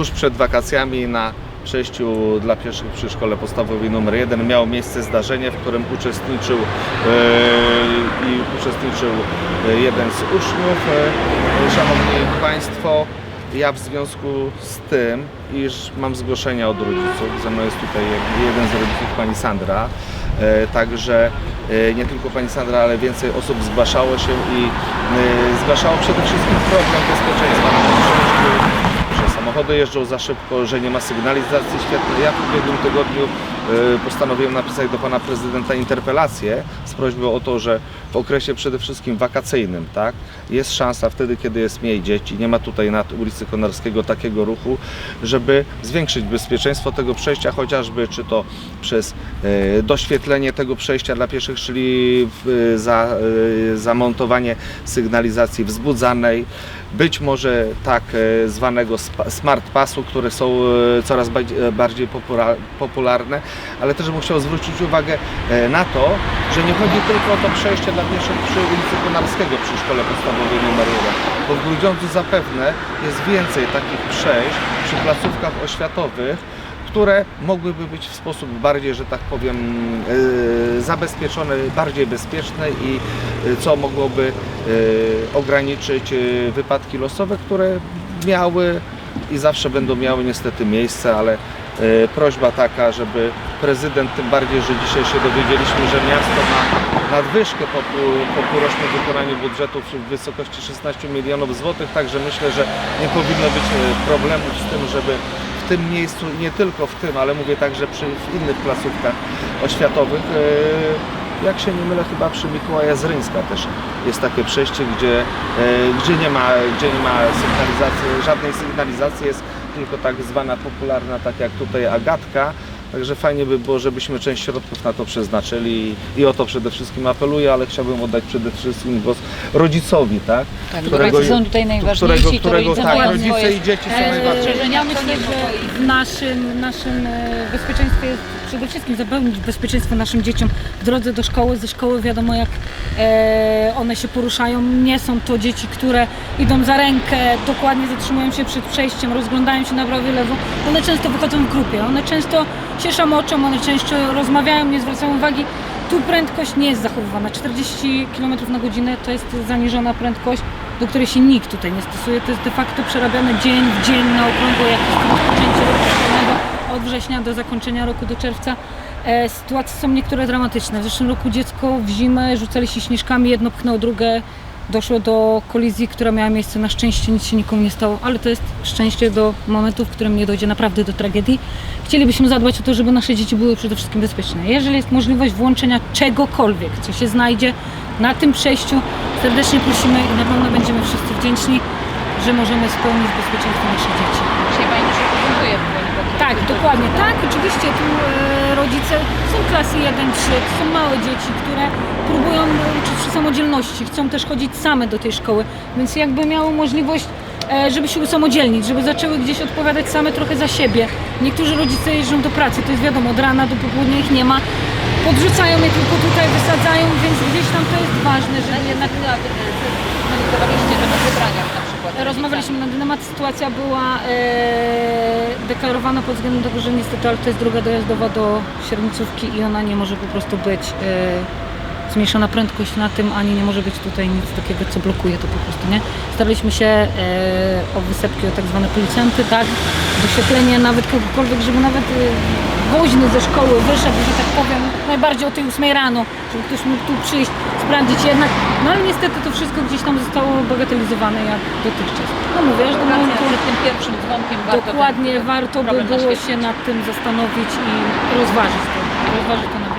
tuż przed wakacjami na przejściu dla pieszych przy szkole podstawowej nr 1 miało miejsce zdarzenie, w którym uczestniczył e, i uczestniczył jeden z uczniów. E, Szanowni Państwo, ja w związku z tym, iż mam zgłoszenia od rodziców, ze mną jest tutaj jeden z rodziców, pani Sandra, e, także nie tylko pani Sandra, ale więcej osób zgłaszało się i zgłaszało przede wszystkim problem bezpieczeństwa na przejściu, samochody jeżdżą za szybko, że nie ma sygnalizacji świetnej. Ja w ubiegłym tygodniu e, postanowiłem napisać do pana prezydenta interpelację z prośbą o to, że w okresie przede wszystkim wakacyjnym, tak, jest szansa wtedy, kiedy jest mniej dzieci, nie ma tutaj na ulicy Konarskiego takiego ruchu, żeby zwiększyć bezpieczeństwo tego przejścia, chociażby czy to przez e, doświetlenie tego przejścia dla pieszych, czyli w, za, zamontowanie sygnalizacji wzbudzanej, być może tak e, zwanego smart passu, które są e, coraz e, bardziej popula- popularne, ale też bym chciał zwrócić uwagę na to, że nie chodzi tylko o to przejście dla pieszych przy ulicy Konarskiego przy szkole podstawowej nr 1, bo w Grudziądzu zapewne jest więcej takich przejść przy placówkach oświatowych, które mogłyby być w sposób bardziej, że tak powiem, e, zabezpieczone, bardziej bezpieczne i e, co mogłoby e, ograniczyć wypadki losowe, które miały i zawsze będą miały niestety miejsce, ale prośba taka, żeby prezydent, tym bardziej, że dzisiaj się dowiedzieliśmy, że miasto ma nadwyżkę po, po półrocznym wykonaniu budżetu w wysokości 16 milionów złotych, także myślę, że nie powinno być problemów z tym, żeby tym miejscu, nie tylko w tym, ale mówię także przy w innych placówkach oświatowych, e, jak się nie mylę, chyba przy Mikołaja Zryńska też jest takie przejście, gdzie, e, gdzie, nie, ma, gdzie nie ma sygnalizacji, żadnej sygnalizacji, jest tylko tak zwana popularna, tak jak tutaj Agatka. Także fajnie by było, żebyśmy część środków na to przeznaczyli i o to przede wszystkim apeluję, ale chciałbym oddać przede wszystkim głos rodzicowi, tak? Tak, Którego- rodzice są tutaj najważniejsi, którego, to którego rodzice tak, rodzice i dzieci są E, najważniejsze. Ja myślę, że w naszym, naszym e, bezpieczeństwie jest przede wszystkim zapewnić bezpieczeństwo naszym dzieciom w drodze do szkoły. Ze szkoły wiadomo jak e, one się poruszają. Nie są to dzieci, które idą za rękę, dokładnie zatrzymują się przed przejściem, rozglądają się na prawo i lewo. One często wychodzą w grupie, one często się szamoczą, one często rozmawiają, nie zwracają uwagi. Tu prędkość nie jest zachowywana. 40 km na godzinę to jest zaniżona prędkość, do której się nikt tutaj nie stosuje. To jest de facto przerabiane dzień w dzień na okrągło, jak jest rozpoczęcie od września do zakończenia roku do czerwca. E, sytuacje są niektóre dramatyczne. W zeszłym roku dziecko w zimę rzucali się śnieżkami, jedno pchnęło drugie. Doszło do kolizji, która miała miejsce. Na szczęście nic się nikomu nie stało, ale to jest szczęście do momentu, w którym nie dojdzie naprawdę do tragedii. Chcielibyśmy zadbać o to, żeby nasze dzieci były przede wszystkim bezpieczne. Jeżeli jest możliwość włączenia czegokolwiek, co się znajdzie na tym przejściu, serdecznie prosimy i na pewno będziemy wszyscy wdzięczni, że możemy spełnić bezpieczeństwo naszych dzieci. Dzisiaj Pani się prezentuje w Pani Tak, dokładnie. Tak, oczywiście tu e, rodzice są klasy 1-3, to są małe dzieci, które próbują uczyć się samodzielności, chcą też chodzić same do tej szkoły, więc jakby miały możliwość, e, żeby się usamodzielnić, żeby zaczęły gdzieś odpowiadać same trochę za siebie. Niektórzy rodzice jeżdżą do pracy, to jest wiadomo, od rana do popołudnia ich nie ma. Podrzucają je tylko tutaj, wysadzają, więc gdzieś tam to jest ważne, żeby jednak Monitorowaliście to na zebraniach na przykład. Rozmawialiśmy na temat, sytuacja była e, deklarowana pod względem tego, że niestety, ale to jest droga dojazdowa do Siernicówki i ona nie może po prostu być e, zmniejszona prędkość na tym, ani nie może być tutaj nic takiego, co blokuje to po prostu, nie? Staraliśmy się e, o wysepki, o tak zwane policjanty, tak? Doświetlenie nawet kogokolwiek, żeby nawet e, woźny ze szkoły wyszedł, że tak powiem, najbardziej o tej 8 rano, żeby ktoś mógł tu przyjść, sprawdzić jednak, no ale niestety to wszystko gdzieś tam zostało bagatelizowane jak dotychczas. No mówię, aż do momentu, tym pierwszym dzwonkiem warto dokładnie warto by było się nad tym zastanowić i rozważyć to, rozważyć to